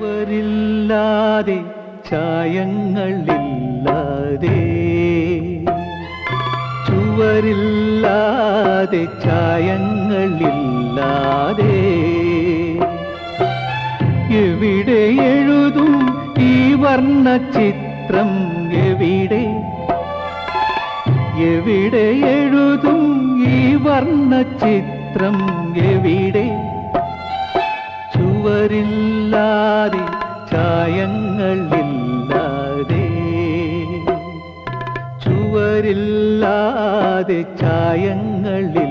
ചുവരില്ലാതെ ചായങ്ങളില്ലാതെ. ചുവരില്ലാതെ ചായങ്ങളില്ലാതെ. എവിടെ എഴുതും ഈ വർണ ചിത്രം എവിടെ? എവിടെ എഴുതും ഈ വർണ ചിത്രം എവിടെ? ചുവരില്ലാതെ ചായങ്ങളില്ലാതെ ചുവരില്ലാതെ ചായങ്ങളില്ലാതെ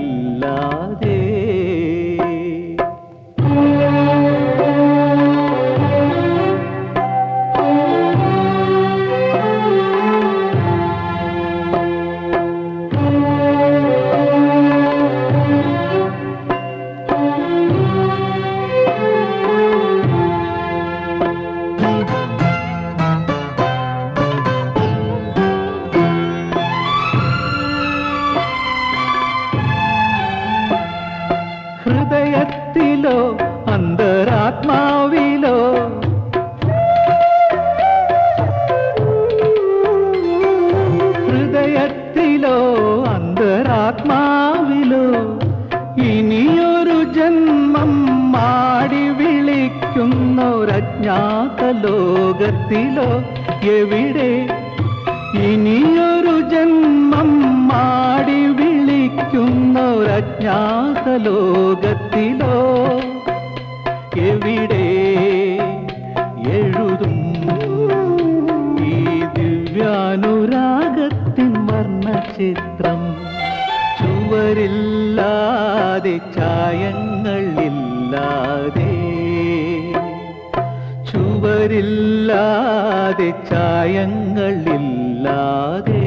അന്തരാത്മാവിലോ ഹൃദയത്തിലോ അന്തരാത്മാവിലോ? ഇനിയൊരു ജന്മം മാടി വിളിക്കുന്നൊരജ്ഞാത ലോകത്തിലോ എവിടെ? ഇനിയൊരു ജന്മം മാടി വിളിക്കുന്നൊരജ്ഞാത ലോകത്തിലോ ചുവരില്ലാതെ ചായങ്ങളില്ലാതെ ചുവരില്ലാതെ ചായങ്ങളില്ലാതെ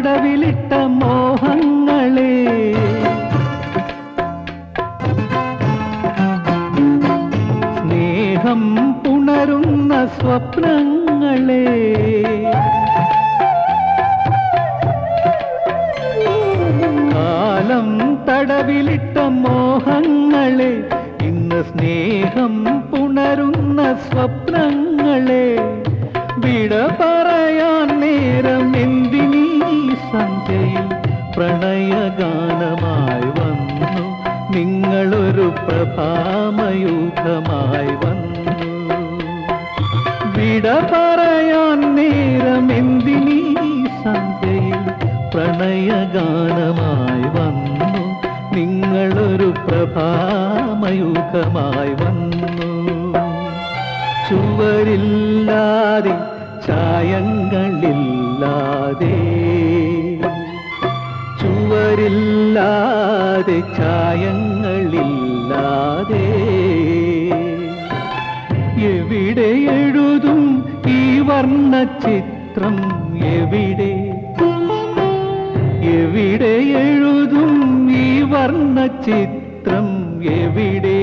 തടവിലിട്ട മോഹങ്ങളെ. സ്നേഹം പുണരുന്ന സ്വപ്നങ്ങളെ. കാലം തടവിലിട്ട മോഹങ്ങളെ. ഇന്ന് സ്നേഹം പുണരുന്ന സ്വപ്നങ്ങളെ. വിട പറയാൻ നേരം എന്തിനീ സന്ധ്യയിൽ പ്രണയഗാനമായി വന്നു. നിങ്ങളൊരു പ്രഭാമയൂഖമായി വന്നു. വിട പറയാൻ നേരം എന്തിനീ സന്ധ്യയിൽ പ്രണയഗാനമായി വന്നു. നിങ്ങളൊരു പ്രഭാമയൂഖമായി വന്നു. ചുവരില്ലാതെ ചായങ്ങളില്ലാതെ ചുവരില്ലാതെ ചായങ്ങളില്ലാതെ എവിടെ എഴുതും ഈ വർണ ചിത്രം എവിടെ? എവിടെ എഴുതും ഈ വർണ ചിത്രം എവിടെ?